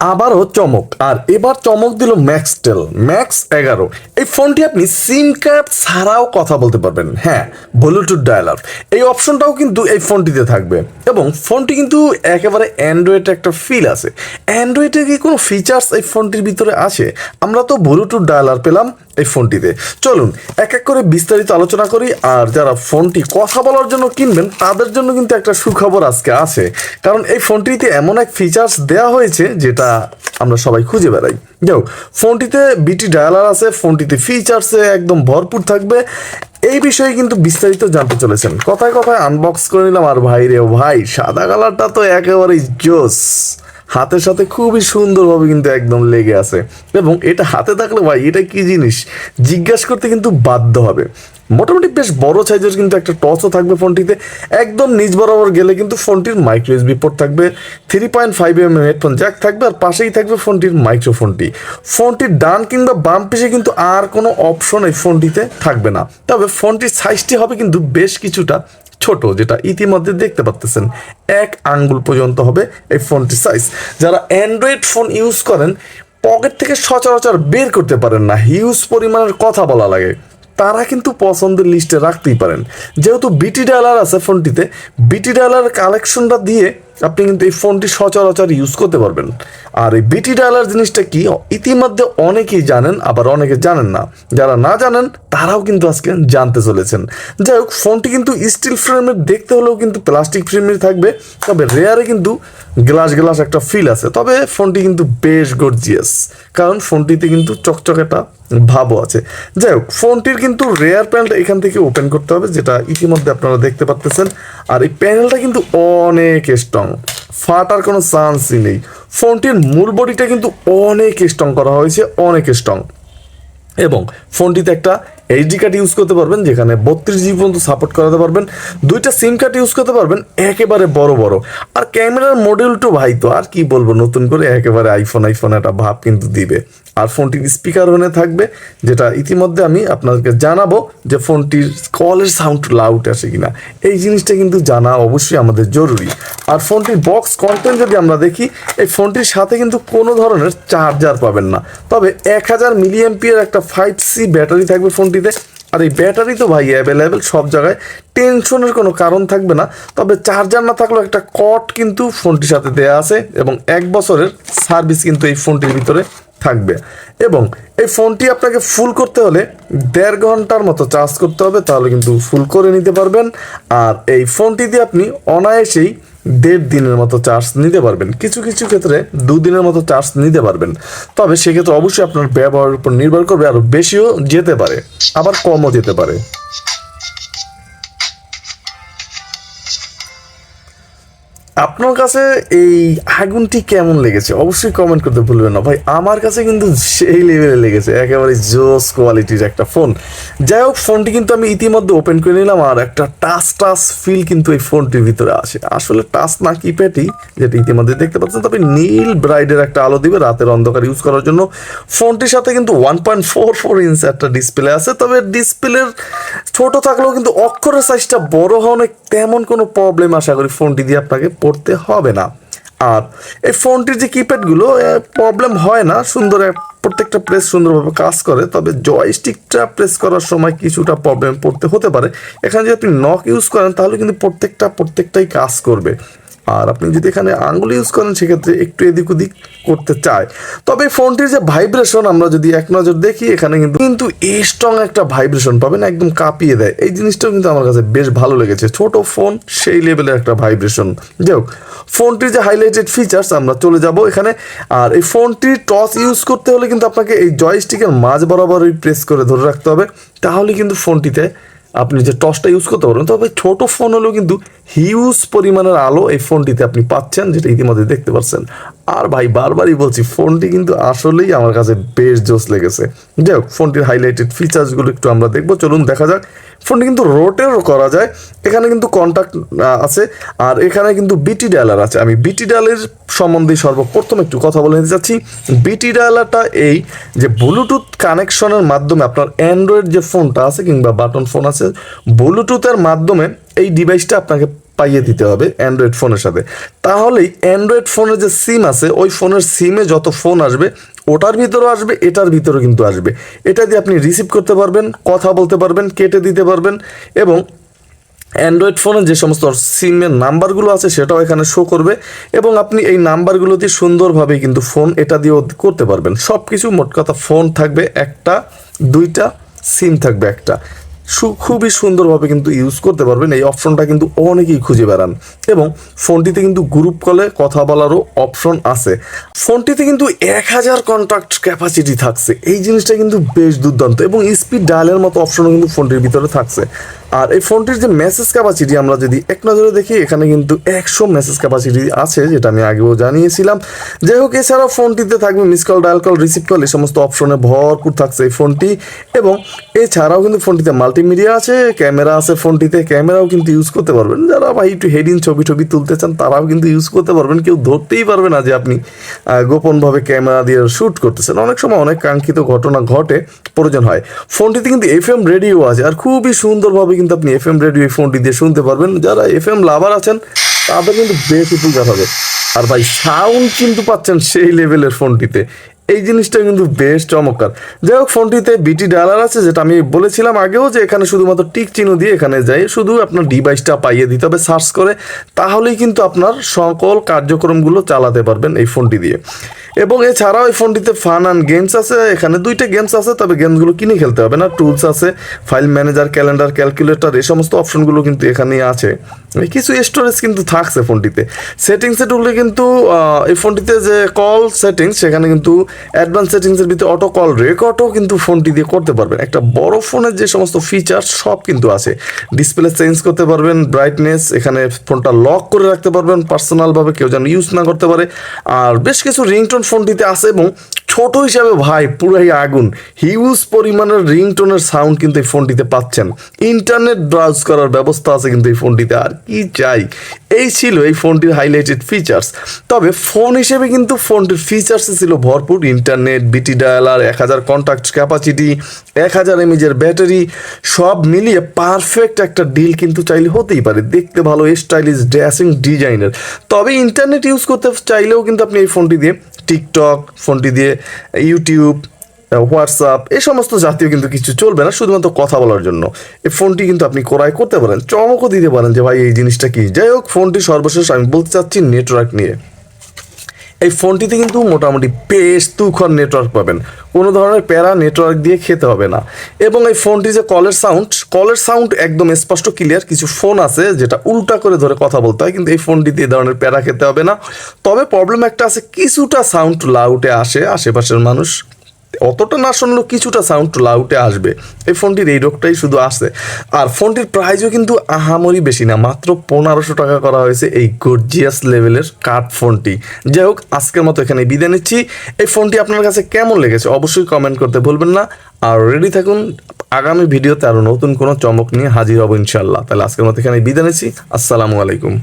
আবারও চমক। আর এবার চমক দিল ম্যাক্সটেল ম্যাক্স এগারো। এই ফোনটি আপনি সিম কার্ড ছাড়াও কথা বলতে পারবেন। হ্যাঁ ব্লুটুথ ডায়ালার এই অপশনটাও কিন্তু এই ফোনটিতে থাকবে। এবং ফোনটি কিন্তু একেবারে অ্যান্ড্রয়েড একটা ফিল আছে। অ্যান্ড্রয়েডের কি কোনো ফিচার্স এই ফোনটির ভিতরে আছে? আমরা তো ব্লুটুথ ডায়ালার পেলাম এই ফোনটিতে। চলুন, এক এক করে বিস্তারিত আলোচনা করি। আর যারা ফোনটি কথা বলার জন্য কিনবেন, তাদের জন্য কিন্তু একটা সুখবর আজকে আছে। কারণ এই ফোনটিতে এমন এক ফিচার্স দেওয়া হয়েছে, যেটা আমরা সবাই খুঁজে বেড়াই। যাও ফোনটিতে বিটি ডায়ালার আছে ফোনটিতে ফিচার্সে একদম ভরপুর থাকবে। এই বিষয়ে কিন্তু বিস্তারিত জানতে চলেছেন। কথায় কথায় আনবক্স করে নিলাম, আর ভাই রে ভাই, সাদা কালারটা তো একেবারেই জোস। হাতের সাথে খুবই সুন্দরভাবে কিন্তু একদম লেগে আছে। এবং এটা হাতে থাকলে ভাই, এটা কি জিনিস? জিজ্ঞাসা করতে কিন্তু বাধ্য হবে। মোটামুটি বেশ বড় সাইজের কিন্তু একটা টচও থাকবে ফোনটিতে। একদম নিচ বরাবর গেলে কিন্তু ফোনটির মাইক্রো এসবি পোর্ট থাকবে three point five M M headphone jack থাকবে, আর পাশেই থাকবে ফোনটির মাইক্রোফোনটি ফোনটির ডান কিংবা বাম পিছে কিন্তু আর কোনো অপশন এই ফোনটিতে থাকবে না। তবে ফোনটির সাইজটি হবে কিন্তু বেশ কিছুটা ছোট, যেটা ইতিমধ্যে দেখতে পাচ্তেছেন এক আঙ্গুল পর্যন্ত হবে এই ফোনটির সাইজ যারা অ্যান্ড্রয়েড ফোন ইউজ করেন পকেট থেকে সচরাচর বের করতে পারেন না। হিউজ পরিমাণের কথা বলা লাগে। তারা কিন্তু পছন্দের লিস্টে রাখতেই পারেন। যেহেতু বিটি ডায়ালার আছে ফোনটিতে, বিটি ডায়ালার কালেকশনটা দিয়ে আপনি কিন্তু এই ফোনটি সচরাচর ইউজ করতে পারবেন। আর এই বিটি ডায়ালার জিনিসটা কি, ইতিমধ্যে অনেকেই জানেন, আবার অনেকে জানেন না। যারা না জানেন, তারাও কিন্তু আজকে জানতে চলেছেন। যাই হোক, ফোনটি কিন্তু স্টিল ফ্রেমের দেখতে হলেও কিন্তু প্লাস্টিক ফ্রেমের থাকবে, তবে রেয়ারে কিন্তু গ্লাস গ্লাস একটা ফিল আছে। তবে ফোনটি কিন্তু বেশ গর্জিয়াস কারণ ফোনটিতে কিন্তু চকচকেটা ভাবও আছে। যাই হোক, ফোনটির কিন্তু রেয়ার প্যানেলটা এখান থেকে ওপেন করতে হবে, যেটা ইতিমধ্যে আপনারা দেখতে পাচ্তেছেন আর এই প্যানেলটা কিন্তু অনেক স্ট্রং ফাটার কোনো চান্সই নেই। ফোনটির মূল বডিটা কিন্তু অনেক স্ট্রং করা হয়েছে, অনেক স্ট্রং এবং ফোনটিতে একটা এইচডি কার্ড ইউজ করতে পারবেন, যেখানে বত্রিশ জিবি পর্যন্ত সাপোর্ট করাতে পারবেন। দুইটা সিম কার্ড ইউজ করতে পারবেন, একেবারে বড় বড়। আর ক্যামেরার মডেল ভাই তো, আর কি বলব, নতুন করে একেবারে আইফোন আইফোন একটা ভাব কিন্তু দিবে। আর ফোনটির স্পিকার ওখানে থাকবে, যেটা ইতিমধ্যে আমি আপনাদেরকে জানাব যে ফোনটির কলের সাউন্ড লাউড আসে কিনা। এই জিনিসটা কিন্তু জানা অবশ্যই আমাদের জরুরি। আর ফোনটির বক্স কন্টেন্ট যদি আমরা দেখি, এই ফোনটির সাথে কিন্তু কোনো ধরনের চার্জার পাবেন না। তবে এক হাজার মিলিয়াম্পিয়ার একটা ফাইভ সি ব্যাটারি থাকবে ফোনটিতে আর এই ব্যাটারি তো ভাই অ্যাভেলেবেল সব জায়গায়। টেনশনের কোনো কারণ থাকবে না। তবে চার্জার না থাকলেও একটা কট কিন্তু ফোনটির সাথে দেয়া আছে এবং এক বছরের সার্ভিস কিন্তু এই ফোনটির ভিতরে থাকবে। এবং এই ফোনটি আপনাকে ফুল করতে হলে দেড় ঘণ্টার মতো চার্জ করতে হবে। তাহলে কিন্তু ফুল করে নিতে পারবেন। আর এই ফোনটি দিয়ে আপনি অনায়াসেই দেড় দিনের মতো চার্জ নিতে পারবেন। কিছু কিছু ক্ষেত্রে দুদিনের মতো চার্জ নিতে পারবেন। তবে সেক্ষেত্রে অবশ্যই আপনার ব্যবহারের উপর নির্ভর করবে আরও বেশিও যেতে পারে, আবার কমও যেতে পারে। আপনার কাছে এই আগুনটি কেমন লেগেছে? অবশ্যই কমেন্ট করতে ভুলবেন না। ভাই, আমার কাছে কিন্তু সেই লেভেলে লেগেছে। একেবারে জোস কোয়ালিটির একটা ফোন যাই হোক ফোনটি কিন্তু আমি ইতিমধ্যে ওপেন করে নিলাম আর একটা টাচ টাচ ফিল কিন্তু এই ফোনটির ভিতরে আসে। আসলে টাচ না কিপ্যাডই যেটা ইতিমধ্যে দেখতে পাচ্ছেন, তবে নীল ব্রাইডের একটা আলো দিবে রাতের অন্ধকার ইউজ করার জন্য। ফোনটির সাথে কিন্তু one point four four inch একটা ডিসপ্লে আছে, তবে ডিসপ্লের ছোট থাকলেও কিন্তু অক্ষরের সাইজটা বড় হওয়ার তেমন কোনো প্রবলেম আশা করি ফোনটি দিয়ে আপনাকে পড়তে হবে না। আর এই ফোনটির যে কিপ্যাডগুলো প্রবলেম হয় না। সুন্দর প্রত্যেকটা প্রেস সুন্দরভাবে কাজ করে, তবে জয়স্টিকটা প্রেস করার সময় কিছুটা প্রবলেম পড়তে হতে পারে। এখানে যদি আপনি নক ইউজ করেন, তাহলে কিন্তু প্রত্যেকটা, প্রত্যেকটাই কাজ করবে। আর আপনি যদি এখানে আঙ্গুল ইউজ করেন, সেক্ষেত্রে একটু এদিক ওদিক করতে চায়। তবে ফোনটির যে ভাইব্রেশন আমরা যদি এক নজর দেখি, এখানে কিন্তু কিন্তু এই স্ট্রং একটা ভাইব্রেশন পাবেন, একদম কাঁপিয়ে দেয়। এই জিনিসটাও কিন্তু আমার কাছে বেশ ভালো লেগেছে। ছোট ফোন সেই লেভেলের একটা ভাইব্রেশন যাই হোক, ফোনটির যে হাইলাইটেড ফিচার্স আমরা চলে যাব এখানে। আর এই ফোনটির টস ইউজ করতে হলে কিন্তু আপনাকে এই জয়স্টিকের মাঝ বরাবরই প্রেস করে ধরে রাখতে হবে। তাহলে কিন্তু ফোনটিতে আপনি যে টসটা ইউজ করতে পারবেন, তবে ছোট ফোন হলেও কিন্তু হিউজ পরিমাণের আলো এই ফোনটিতে আপনি পাচ্ছেন, যেটা ইতিমধ্যে দেখতে পাচ্ছেন। আর ভাই, বারবারই বলছি ফোনটি কিন্তু আসলেই আমার কাছে বেশ জোস লেগেছে। যাই হোক ফোনটির হাইলাইটেড ফিচার্সগুলো একটু আমরা দেখব। চলুন দেখা যাক ফোনটি কিন্তু রোটেরও করা যায়। এখানে কিন্তু কন্ট্যাক্ট আছে। আর এখানে কিন্তু বিটি ডায়ালার আছে। আমি বিটি ডায়ালের সম্বন্ধে সর্বপ্রথম একটু কথা বলে নিতে চাচ্ছি। বিটি ডায়ালারটা এই যে ব্লুটুথ কানেকশনের মাধ্যমে আপনার অ্যান্ড্রয়েড যে ফোনটা আছে কিংবা বাটন ফোন আছে ব্লুটুথের মাধ্যমে এই ডিভাইসটা আপনাকে পাইয়ে দিতে হবে অ্যান্ড্রয়েড ফোনের সাথে। তাহলেই অ্যান্ড্রয়েড ফোনের যে সিম আছে, ওই ফোনের সিমে যত ফোন আসবে, ওটার ভিতরেও আসবে, এটার ভিতরেও কিন্তু আসবে। এটা দিয়ে আপনি রিসিভ করতে পারবেন, কথা বলতে পারবেন, কেটে দিতে পারবেন এবং অ্যান্ড্রয়েড ফোনে যে সমস্ত সিমের নাম্বারগুলো আছে, সেটাও এখানে শো করবে এবং আপনি এই নাম্বারগুলো দিয়ে সুন্দরভাবে কিন্তু ফোন এটা দিয়েও করতে পারবেন। সব কিছু মোট কথা ফোন থাকবে একটা, দুইটা সিম থাকবে একটা। খুবই সুন্দরভাবে কিন্তু ইউজ করতে পারবেন। এই অপশনটা কিন্তু অনেকেই খুঁজে বেড়ান। এবং ফোনটিতে কিন্তু গ্রুপ কলে কথা বলারও অপশন আছে। ফোনটিতে কিন্তু এক হাজার কন্ট্রাক্ট ক্যাপাসিটি থাকছে। এই জিনিসটা কিন্তু বেশ দুর্দান্ত। এবং স্পিড ডায়ালের মতো অপশনও কিন্তু ফোনটির ভিতরে থাকছে। আর এই ফোনটির যে মেসেজ ক্যাপাসিটি আমরা যদি এক নজরে দেখি, এখানে কিন্তু একশো মেসেজ ক্যাপাসিটি আছে, যেটা আমি আগেও জানিয়েছিলাম। যাই হোক, এছাড়াও ফোনটিতে থাকবে miss call dial call receive call এই সমস্ত অপশনে ভরপুর থাকছে এই ফোনটি। এবং এছাড়াও কিন্তু ফোনটিতে মাল্টিমিডিয়া আছে ক্যামেরা আছে ফোনটিতে ক্যামেরাও কিন্তু ইউজ করতে পারবেন। যারা ভাই একটু হেডিং ছবি টবি তুলতে চান, তারাও কিন্তু ইউজ করতে পারবেন। কেউ ধরতেই পারবে না যে আপনি গোপনভাবে ক্যামেরা দিয়ে শ্যুট করতেছেন। অনেক সময় অনেক কাঙ্ক্ষিত ঘটনা ঘটে, প্রয়োজন হয়। ফোনটিতে কিন্তু এফ এম রেডিও আছে, আর খুবই সুন্দরভাবে কিন্তু আপনি এফ এম রেডিও এই ফোনটি দিয়ে শুনতে পারবেন। যারা এফ এম লাভার আছেন, তাদের কিন্তু বেশ উপকার হবে। আর ভাই সাউন্ড কিন্তু পাচ্ছেন সেই লেভেলের ফোনটিতে এই জিনিসটা কিন্তু বেশ চমৎকার। যাই হোক ফোনটিতে বিটি ডালার আছে, যেটা আমি বলেছিলাম আগেও যে এখানে শুধুমাত্র টিক চিহ্ন দিয়ে এখানে যাই শুধু আপনার ডিভাইসটা পাইয়ে দিতে হবে সার্চ করে, তাহলেই কিন্তু আপনার সকল কার্যক্রমগুলো চালাতে পারবেন এই ফোনটি দিয়ে। এবং এছাড়াও এই ফোনটিতে ফান অ্যান্ড গেমস আছে। এখানে দুইটা গেমস আছে, তবে গেমসগুলো কিনে খেলতে হবে না। টুলস আছে ফাইল ম্যানেজার ক্যালেন্ডার ক্যালকুলেটর এই সমস্ত অপশনগুলো কিন্তু এখানেই আছে। কিছু স্টোরেজ কিন্তু থাকছে ফোনটিতে। সেটিংসে ঢুকলে কিন্তু এই ফোনটিতে যে কল সেটিংস সেখানে কিন্তু অ্যাডভান্স সেটিংসের ভিতরে অটো কল রেকর্ডও কিন্তু ফোনটি দিয়ে করতে পারবেন। একটা বড় ফোনের যে সমস্ত ফিচার সব কিন্তু আছে। ডিসপ্লে চেঞ্জ করতে পারবেন ব্রাইটনেস এখানে ফোনটা লক করে রাখতে পারবেন পার্সোনালভাবে কেউ যেন ইউজ না করতে পারে। আর বেশ কিছু রিংটোন ফোনটিতে আছে এবং ছোট হিসাবে, ভাই, পুরাই আগুন। হিউজ পরিমাণের রিংটোনের সাউন্ড কিন্তু এই ফোনটিতে পাচ্ছেন। ইন্টারনেট ব্রাউজ করার ব্যবস্থা আছে কিন্তু এই ফোনটিতে, আর কি চাই? এই ছিল এই ফোনটির হাইলাইটেড ফিচার্স তবে ফোন হিসেবে কিন্তু ফোনটির ফিচার্সে ছিল ভরপুর। ইন্টারনেট বিটি ডায়ালার এক হাজার কন্ট্যাক্ট ক্যাপাসিটি এক হাজার এমএজের ব্যাটারি সব মিলিয়ে পারফেক্ট একটা ডিল কিন্তু চাইলে হতেই পারে। দেখতে ভালো স্টাইলিশ ড্যাসিং ডিজাইনের তবে ইন্টারনেট ইউজ করতে চাইলেও কিন্তু আপনি এই ফোনটি দিয়ে টিকটক, ফোনটি দিয়ে, ইউটিউব হোয়াটসঅ্যাপ, এই সমস্ত জাতীয় কিন্তু কিছু চলবে না, শুধুমাত্র কথা বলার জন্য। এই ফোনটি কিন্তু আপনি ক্রয় করতে পারেন, চমকও দিতে পারেন যে, ভাই, এই জিনিসটা কি? যাই হোক, ফোনটি সর্বশেষ আমি বলতে চাচ্ছি, নেটওয়ার্ক নিয়ে। এই ফোনটিতে কিন্তু মোটামুটি বেশ তুখর নেটওয়ার্ক পাবেন। কোনো ধরনের প্যারা নেটওয়ার্ক দিয়ে খেতে হবে না। এবং এই ফোনটি যে কলের সাউন্ড কলের সাউন্ড একদম স্পষ্ট ক্লিয়ার কিছু ফোন আছে যেটা উল্টা করে ধরে কথা বলতে হয়, কিন্তু এই ফোনটিতে এই ধরনের প্যারা খেতে হবে না। তবে প্রবলেম একটা আছে, কিছুটা সাউন্ড লাউটে আসে আশেপাশের মানুষ। অতটা না শুনলেও কিছুটা সাউন্ড লাউটে আসবে। এই ফোনটির এই রোগটাই শুধু আসে আর ফোনটির প্রাইসও কিন্তু আহামরি বেশি না, মাত্র পনেরোশো টাকা করা হয়েছে এই গর্জিয়াস লেভেলের কাঠ ফোনটি। যাই হোক, আজকের মতো এখানে বিদায় নিচ্ছি। এই ফোনটি আপনার কাছে কেমন লেগেছে অবশ্যই কমেন্ট করতে ভুলবেন না। আর রেডি থাকুন, আগামী ভিডিওতে আরও নতুন কোনো চমক নিয়ে হাজির হব ইনশাল্লাহ তাহলে আজকের মতো এখানে বিদায় নিচ্ছি। আসসালামু আলাইকুম।